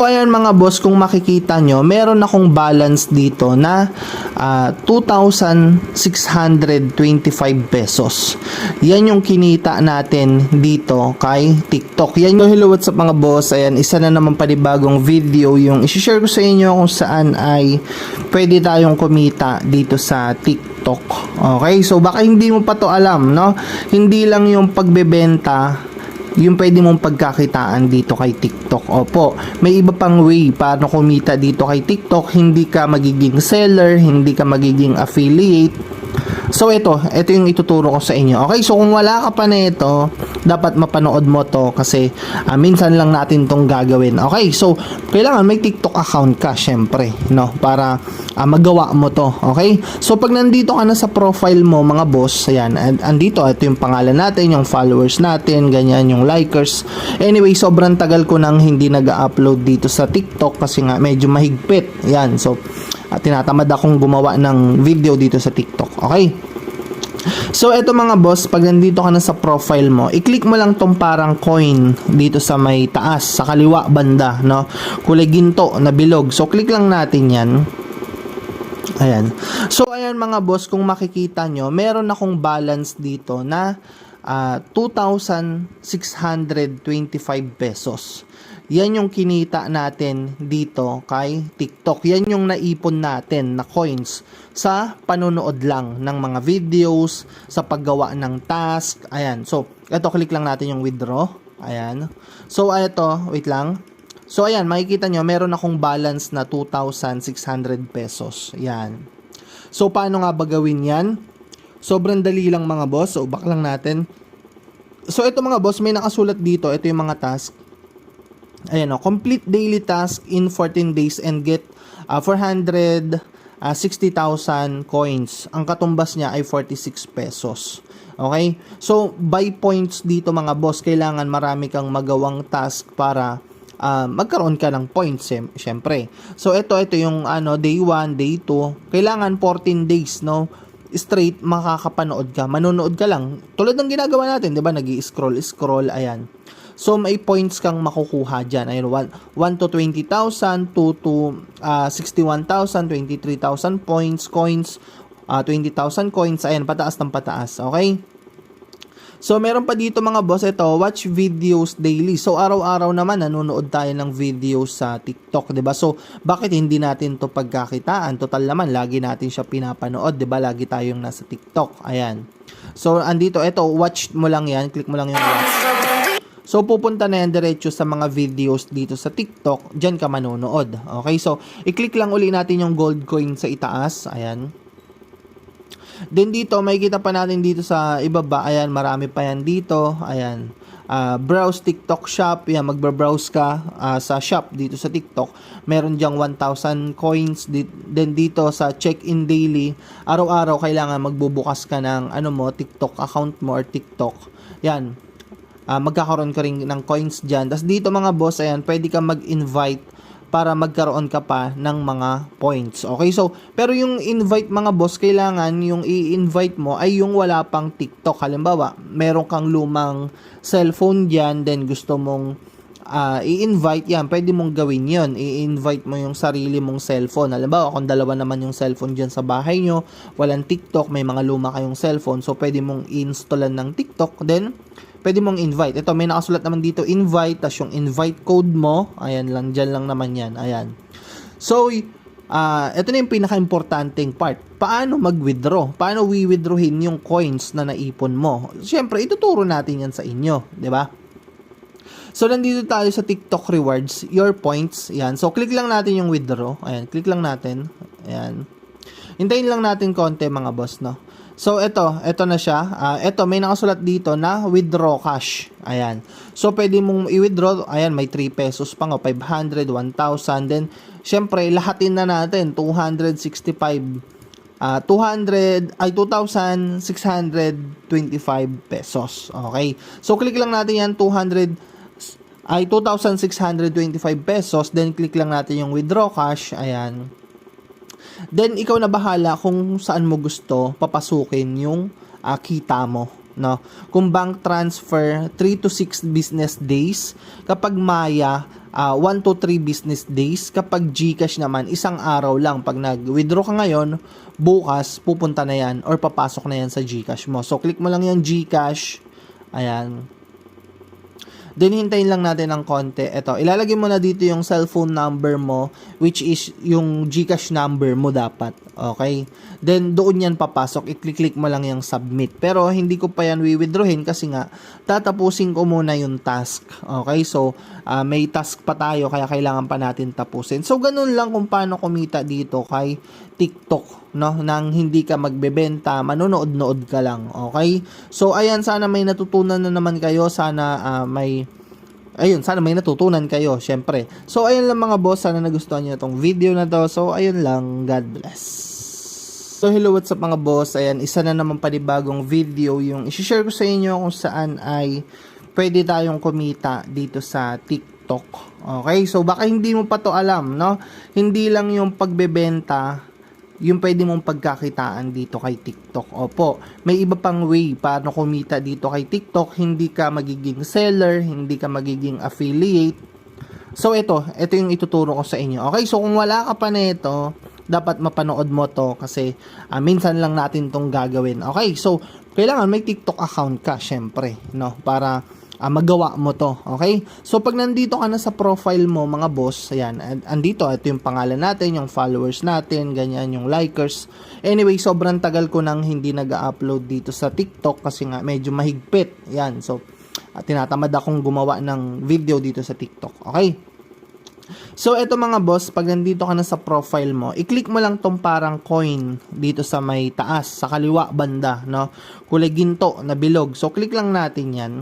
So ayan mga boss, kung makikita nyo, meron akong balance dito na ah, 2,625 pesos. Yan yung kinita natin dito kay TikTok. Yan yung hello what's up mga boss. Ayan, isa na naman panibagong video yung isi-share ko sa inyo kung saan ay pwede tayong kumita dito sa TikTok. Okay, so baka hindi mo pa to alam, no? Hindi lang yung pagbebenta yung pwede mong pagkakitaan dito kay TikTok. Opo, may iba pang way paano kumita dito kay TikTok. Hindi ka magiging seller, hindi ka magiging affiliate. So ito, ito yung ituturo ko sa inyo. Okay, so kung wala ka pa na ito, dapat mapanood mo to kasi ah, minsan lang natin tong gagawin. Okay, so kailangan may TikTok account ka syempre, no, para ah, magawa mo to. Okay? So pag nandito ka na sa profile mo, mga boss, ayan, and, andito ito yung pangalan natin, yung followers natin, ganyan yung likers. Anyway, sobrang tagal ko nang hindi nag-upload dito sa TikTok kasi nga medyo mahigpit. Yan, so at tinatamad akong gumawa ng video dito sa TikTok. Okay? So, eto mga boss, pag nandito ka na sa profile mo, i-click mo lang tong parang coin dito sa may taas, sa kaliwa banda, no? Kulay ginto na bilog. So, click lang natin yan. Ayan. So, ayan mga boss, kung makikita nyo, meron akong balance dito na ah, 2,625 pesos. Yan yung kinita natin dito kay TikTok. Yan yung naipon natin na coins sa panonood lang ng mga videos, sa paggawa ng task. Ayan. So, ito click lang natin yung withdraw. Ayan. So, ito, wait lang. So, ayan, makikita nyo, meron akong balance na 2,600 pesos. Yan. So, paano nga ba gawin yan? Sobrang dali lang mga boss. So, back lang natin. So, ito mga boss, may nakasulat dito. Ito yung mga task. Ayan o, complete daily task in 14 days and get uh, 460,000 coins. Ang katumbas niya ay 46 pesos. Okay? So, by points dito mga boss, kailangan marami kang magawang task para uh, magkaroon ka ng points, syem- syempre. So, ito, ito yung ano, day 1, day 2. Kailangan 14 days, no? Straight, makakapanood ka. Manonood ka lang. Tulad ng ginagawa natin, di ba? nag scroll scroll ayan. So, may points kang makukuha dyan. Ayun, 1, 1 to 20,000, 2 to uh, 61,000, 23,000 points, coins, uh, 20,000 coins. Ayan, pataas ng pataas. Okay? So, meron pa dito mga boss, ito, watch videos daily. So, araw-araw naman, nanonood tayo ng videos sa TikTok, 'di ba So, bakit hindi natin to pagkakitaan? Total naman, lagi natin siya pinapanood, 'di ba Lagi tayong nasa TikTok. Ayan. So, andito, ito, watch mo lang yan. Click mo lang yung watch. So, pupunta na yan diretso sa mga videos dito sa TikTok. Diyan ka manonood. Okay, so, i-click lang uli natin yung gold coin sa itaas. Ayan. Then dito, makikita pa natin dito sa ibaba. Ayan, marami pa yan dito. Ayan. Uh, browse TikTok shop. Yan, magbabrowse ka uh, sa shop dito sa TikTok. Meron diyang 1,000 coins. Then dito sa check-in daily, araw-araw kailangan magbubukas ka ng ano mo, TikTok account mo or TikTok. Yan, uh, magkakaroon ka rin ng coins dyan. Tapos dito mga boss, ayan, pwede ka mag-invite para magkaroon ka pa ng mga points. Okay, so, pero yung invite mga boss, kailangan yung i-invite mo ay yung wala pang TikTok. Halimbawa, meron kang lumang cellphone dyan, then gusto mong uh, i-invite yan, pwede mong gawin yon I-invite mo yung sarili mong cellphone. Halimbawa, kung dalawa naman yung cellphone dyan sa bahay nyo, walang TikTok, may mga luma kayong cellphone, so pwede mong i-installan ng TikTok, then pwede mong invite. Ito, may nakasulat naman dito, invite, tas yung invite code mo, ayan lang, dyan lang naman yan, ayan. So, uh, ito na yung pinaka-importanting part. Paano mag-withdraw? Paano we-withdrawin yung coins na naipon mo? Siyempre, ituturo natin yan sa inyo, di ba? So, nandito tayo sa TikTok rewards, your points, yan. So, click lang natin yung withdraw. Ayan, click lang natin. Ayan. Hintayin lang natin konti mga boss, no? So, ito, ito na siya. Uh, ito, may nakasulat dito na withdraw cash. Ayan. So, pwede mong i-withdraw. Ayan, may 3 pesos pa nga. 500, 1,000. Then, syempre, lahatin na natin. 265 uh, 200 ay 2,625 pesos. Okay? So click lang natin yan 200 ay 2,625 pesos. Then click lang natin yung withdraw cash. Ayan. Then, ikaw na bahala kung saan mo gusto papasukin yung uh, kita mo. No? Kung bank transfer, 3 to 6 business days. Kapag Maya, 1 to 3 business days. Kapag GCash naman, isang araw lang. Pag nag-withdraw ka ngayon, bukas, pupunta na yan or papasok na yan sa GCash mo. So, click mo lang yung GCash. Ayan. Then, hintayin lang natin ng konti. Ito, ilalagay mo na dito yung cellphone number mo, which is yung GCash number mo dapat. Okay? Then, doon yan papasok. I-click-click mo lang yung submit. Pero, hindi ko pa yan withdrawin kasi nga, tatapusin ko muna yung task. Okay? So, ah, may task pa tayo, kaya kailangan pa natin tapusin. So, ganun lang kung paano kumita dito kay TikTok, no? Nang hindi ka magbebenta, manonood-nood ka lang, okay? So, ayan, sana may natutunan na naman kayo. Sana ah, may ayun, sana may natutunan kayo, syempre. So, ayun lang mga boss, sana nagustuhan nyo itong video na to. So, ayun lang, God bless. So, hello, what's up mga boss? Ayan, isa na naman panibagong video yung isi-share ko sa inyo kung saan ay pwede tayong kumita dito sa TikTok. Okay, so baka hindi mo pa to alam, no? Hindi lang yung pagbebenta, yung pwede mong pagkakitaan dito kay TikTok. Opo, may iba pang way paano kumita dito kay TikTok. Hindi ka magiging seller, hindi ka magiging affiliate. So ito, ito yung ituturo ko sa inyo. Okay, so kung wala ka pa nito, dapat mapanood mo to kasi ah, minsan lang natin tong gagawin. Okay, so kailangan may TikTok account ka, syempre, no? Para ah, magawa mo to. Okay? So, pag nandito ka na sa profile mo, mga boss, ayan, and- andito, ito yung pangalan natin, yung followers natin, ganyan, yung likers. Anyway, sobrang tagal ko nang hindi nag-upload dito sa TikTok kasi nga medyo mahigpit. Yan, so, ah, tinatamad akong gumawa ng video dito sa TikTok. Okay? So, eto mga boss, pag nandito ka na sa profile mo, i-click mo lang tong parang coin dito sa may taas, sa kaliwa banda, no? Kulay ginto na bilog. So, click lang natin yan.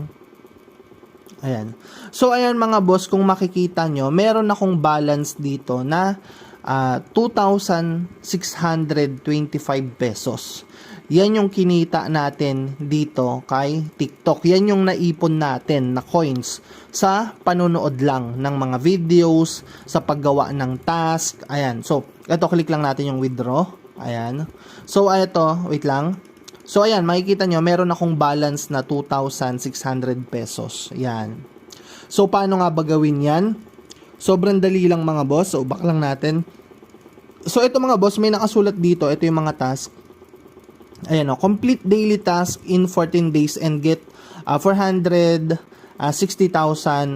Ayan. So, ayan mga boss, kung makikita nyo, meron akong balance dito na ah, 2,625 pesos. Yan yung kinita natin dito kay TikTok. Yan yung naipon natin na coins sa panonood lang ng mga videos, sa paggawa ng task. Ayan. So, ito, click lang natin yung withdraw. Ayan. So, ito, wait lang. So, ayan, makikita nyo, meron akong balance na 2,600 pesos. Yan. So, paano nga ba gawin yan? Sobrang dali lang mga boss. So, back lang natin. So, ito mga boss, may nakasulat dito. Ito yung mga task. Ayan o, complete daily task in 14 days and get uh, 460,000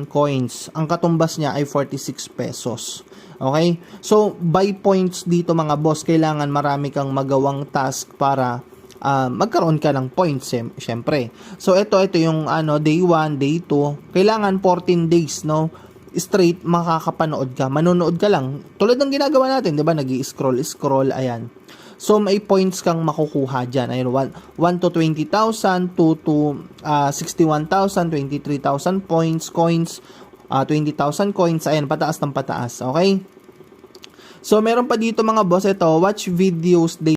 coins. Ang katumbas niya ay 46 pesos. Okay? So, by points dito mga boss, kailangan marami kang magawang task para ah, magkaroon ka ng points, syem- syempre. So, ito, ito yung ano, day 1, day 2. Kailangan 14 days, no? Straight, makakapanood ka. Manonood ka lang. Tulad ng ginagawa natin, di ba? nag scroll ayan. So, may points kang makukuha dyan. Ayun, 1, 1 to 20,000, 2 to ah, 61,000, 23,000 points, coins, ah, 20,000 coins. Ayan, pataas ng pataas. Okay? So, meron pa dito mga boss, ito, watch videos